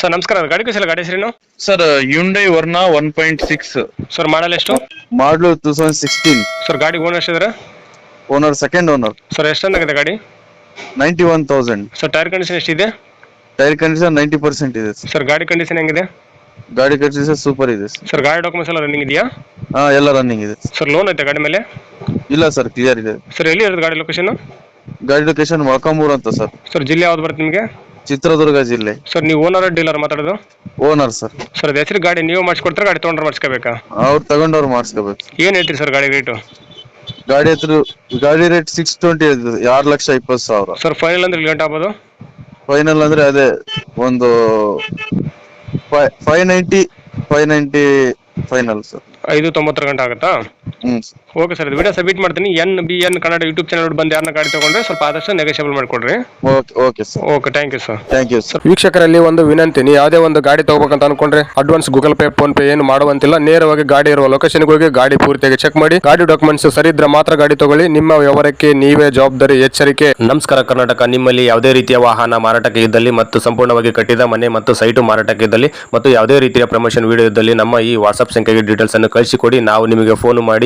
Sir ನಮಸ್ಕಾರ. ಗಾಡಿ ಕಳಿಸಿಲ್ಲ. ಗಾಡಿ ಹೆಸರೇನು? Sir Hyundai Verna one point six sir model ಎಷ್ಟು? Model two thousand sixteen sir ಗಾಡಿ ಓನರ್ ಎಷ್ಟಿದ್ರೆ ಓನರ್ ಸೆಕೆಂಡ್ ಓನರ್ ಸರ್ ಎಷ್ಟು ಆಗಿದೆ ಗಾಡಿ? Ninety one thousand sir tyre condition ಎಷ್ಟಿದೆ? ಟೈರ್ ಕಂಡೀಷನ್ ನೈಂಟಿ ಪರ್ಸೆಂಟ್ ಇದೆ ಸರ್ ಗಾಡಿ ಕಂಡೀಷನ್ ಹೆಂಗಿದೆ? ಗಾಡಿ ಕಂಡೀಷನ್ ಸೂಪರ್ ಇದೆ ಸರ್ ಗಾಡಿ ಡಾಕ್ಯುಮೆಂಟ್ಸ್ ಎಲ್ಲ ರನ್ನಿಂಗ್ ಇದೆಯಾ? ಹಾ ಎಲ್ಲ ರನ್ನಿಂಗ್ ಇದೆ ಸರ್ ಲೋನ್ ಐತೆ ಗಾಡಿ ಮೇಲೆ? ಇಲ್ಲ ಸರ್ ಕ್ಲಿಯರ್ ಇದೆ. ಸರ್ ಎಲ್ಲಿ ಇರೋದು ಗಾಡಿ ಲೊಕೇಶನ್ ಗಾಡಿ ಲೊಕೇಶನ್ ಮೊಳಕಾಮೂರು ಅಂತ ಸರ್ ಸರ್ ಜಿಲ್ಲೆ ಯಾವ್ದು ಬರುತ್ತೆ ನಿಮಗೆ? ಚಿತ್ರದುರ್ಗ ಜಿಲ್ಲೆ. ಸರ್ ನೀವು ಓನರ್ ಡೀಲರ್ ಮಾತಾಡೋದು? ಓನರ್ ಸರ್ ಸರ್ ಅದು ಹೆಸರು ಗಾಡಿ ನೀವು ಮಾಡಿಸ್ಕೊಡ್ತಾರೆ ಗಾಡಿ ತೊಗೊಂಡ್ರೆ ಮಾಡಿಸ್ಕೋಬೇಕಾ? ಅವ್ರು ತಗೊಂಡವ್ರು ಮಾಡಿಸ್ಕೋಬೇಕು. ಏನು ಹೇಳ್ತೀರಿ ಸರ್ ಗಾಡಿ ರೇಟು ಗಾಡಿ ಹತ್ರ ಗಾಡಿ ರೇಟ್ ಸಿಕ್ಸ್ ಟ್ವೆಂಟಿ ಆರು ಲಕ್ಷ ಇಪ್ಪತ್ತು ಸಾವಿರ. ಸರ್ ಫೈನಲ್ ಅಂದ್ರೆ ಲೇಟ್ ಆಗ್ಬೋದು? ಫೈನಲ್ ಅಂದ್ರೆ ಅದೇ ಒಂದು five ninety five ninety final sir ಐದು ತೊಂಬತ್ತರ ಗಂಟೆ ಆಗುತ್ತಾ? ಓಕೆ ಸರ್ ವಿಡಿಯೋ ಸಬ್ಮಿಟ್ ಮಾಡ್ತೀನಿ. N B N Kannada YouTube channel ಬಂದು ಯಾರನ್ನ ಗಾಡಿ ತಗೊಂಡ್ರೆ ಸ್ವಲ್ಪ ಆದಷ್ಟು ನೆಗೋಷಿಯಬಲ್ ಮಾಡಿಕೊಡ್ರಿ. Okay okay sir. Okay thank you sir thank you sir ವೀಕ್ಷಕರಲ್ಲಿ ಒಂದು ವಿನಂತಿ ನೀವು ಯಾವುದೇ ಒಂದು ಗಾಡಿ ತಗೋಬೇಕಂತ ಅನ್ಕೊಂಡ್ರೆ advance Google Pay PhonePe ಏನು ಮಾಡುವಂತಿಲ್ಲ. ನೇರವಾಗಿ ಗಾಡಿ ಇರುವ ಲೊಕೇಶನ್ ಹೋಗಿ ಗಾಡಿ ಪೂರ್ತಿಯಾಗಿ ಚೆಕ್ ಮಾಡಿ. ಗಾಡಿ ಡಾಕ್ಯುಮೆಂಟ್ಸ್ ಸರಿ ಇದ್ರೆ ಮಾತ್ರ ಗಾಡಿ ತಗೊಳ್ಳಿ. ನಿಮ್ಮ ವ್ಯವಹಾರಕ್ಕೆ ನೀವೇ ಜವಾಬ್ದಾರಿ ಎಚ್ಚರಿಕೆ. ನಮಸ್ಕಾರ ಕರ್ನಾಟಕ. ನಿಮ್ಮಲ್ಲಿ ಯಾವುದೇ ರೀತಿಯ ವಾಹನ ಮಾರಾಟಕ್ಕೆ ಇದ್ದಲ್ಲಿ ಮತ್ತು ಸಂಪೂರ್ಣವಾಗಿ ಕಟ್ಟಿದ ಮನೆ ಮತ್ತು ಸೈಟು ಮಾರಾಟಕ್ಕೆ ಇದ್ದಲ್ಲಿ ಮತ್ತು ಯಾವುದೇ ರೀತಿಯ ಪ್ರಮೋಷನ್ ವಿಡಿಯೋ ಇದ್ದಲ್ಲಿ ನಮ್ಮ ಈ ವಾಟ್ಸ್ಆಪ್ ಸಂಖ್ಯೆಗೆ ಡೀಟೇಲ್ಸ್ ಅನ್ನು ಕಳಿಸಿಕೊಡಿ. ನಾವು ನಿಮಗೆ ಫೋನ್ ಮಾಡಿ